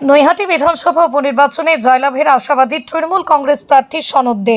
নৈহাটি বিধানসভা উপনির্বাচনে জয়লাভের আশাবাদী তৃণমূল কংগ্রেস প্রার্থী সনদ দে।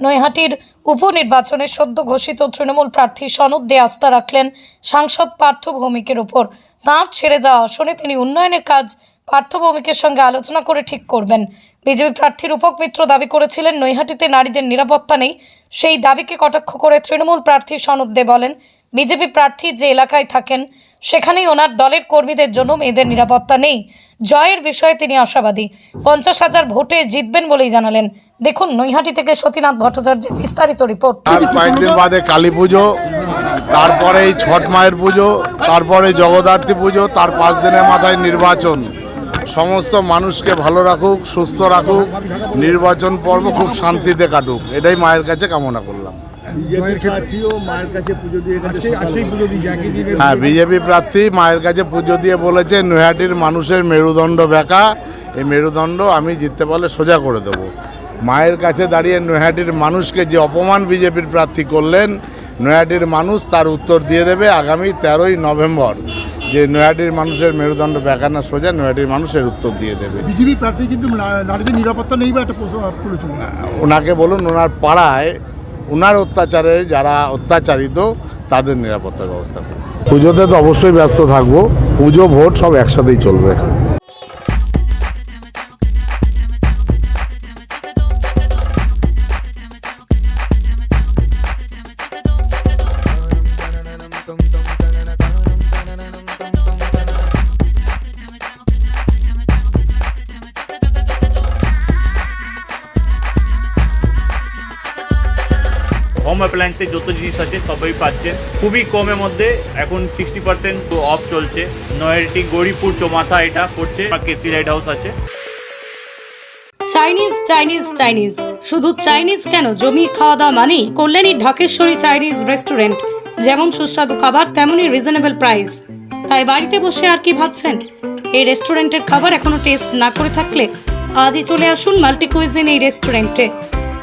নৈহাটির উপনির্বাচনে সদ্য ঘোষিত তৃণমূল প্রার্থী সনদ দে আস্থা রাখলেন সাংসদ পার্থ ভৌমিকের ওপর তাঁর ছেড়ে যাওয়া আসনে তিনি উন্নয়নের কাজ পার্থ ভৌমিকের সঙ্গে আলোচনা করে ঠিক করবেন। বিজেপি প্রার্থীর উপক মিত্র দাবি করেছিলেন, নৈহাটিতে নারীদের নিরাপত্তা নেই, সেই দাবিকে কটাক্ষ করে তৃণমূল প্রার্থী সনদ দে বলেন বিজেপি প্রার্থী যে এলাকায় থাকেন, সেখানেই ওনার দলের কর্মীদের জন্য মেয়েদের নিরাপত্তা নেই। জয়ের বিষয়ে তিনি আশাবাদী। পঞ্চাশ হাজার ভোটে জিতবেন বলেই জানালেন। দেখুন, নৈহাটি থেকে সতীনাথ ভট্টাচার্যের বিস্তারিত রিপোর্ট। কয়েকদিন বাদে কালী পুজো, তারপরে এই ছট মায়ের পুজো, তারপরে জগদ্ধাত্রী পুজো, তার পাঁচ দিনের মাথায় নির্বাচন। সমস্ত মানুষকে ভালো রাখুক সুস্থ রাখুক নির্বাচন পর্ব খুব শান্তিতে কাটুক। এটাই মায়ের কাছে কামনা করলাম। বিজেপি প্রার্থীও মায়ের কাছে পুজো দিয়ে গেছে আজকেই পুজো দিয়ে একই দিনে হ্যাঁ বিজেপি প্রার্থী মায়ের কাছে পুজো দিয়ে বলেছে নৈহাটির মানুষের মেরুদণ্ড বেঁকা এই মেরুদণ্ড আমি জিততে পারলে সোজা করে দেবো। মায়ের কাছে দাঁড়িয়ে নৈহাটির মানুষকে যে অপমান বিজেপির প্রার্থী করলেন নৈহাটির মানুষ তার উত্তর দিয়ে দেবে আগামী তেরোই নভেম্বর। যে নয়াডির মানুষের মেরুদণ্ড বেঁকা না সোজা নয়াডির মানুষের উত্তর দিয়ে দেবে। বিজেপি প্রার্থী কিন্তু নারীদের নিরাপত্তা নেই বা একটা তুলেছেন। ওনাকে বলুন ওনার পাড়ায় ওনার অত্যাচারে যারা অত্যাচারিত তাদের নিরাপত্তা ব্যবস্থা করুন। পুজোতে তো অবশ্যই ব্যস্ত থাকব। পুজো ভোট সব একসাথেই চলবে। হোম অ্যাপ্লায়েন্সের যত জিনিস আছে, সবই পাচ্ছেন খুবই কমের মধ্যে এখন সিক্সটি পার্সেন্ট অফ চলছে। নয়ারটি গৌরীপুর চৌমাথা এটা পড়ছে কেসি লাইট হাউস আছে। Chinese Chinese Chinese. শুধু চাইনিজ কেন? জমি খাওয়া দাওয়া মানেই কল্যাণী ঢাকেশ্বরী চাইনিজ রেস্টুরেন্ট যেমন সুস্বাদু খাবার, তেমনই রিজনেবল প্রাইস তাই বাড়িতে বসে আর কি ভাবছেন? এই রেস্টুরেন্টের খাবার এখনও টেস্ট না করে থাকলে আজই চলে আসুন মাল্টি কুইজিন এই রেস্টুরেন্টে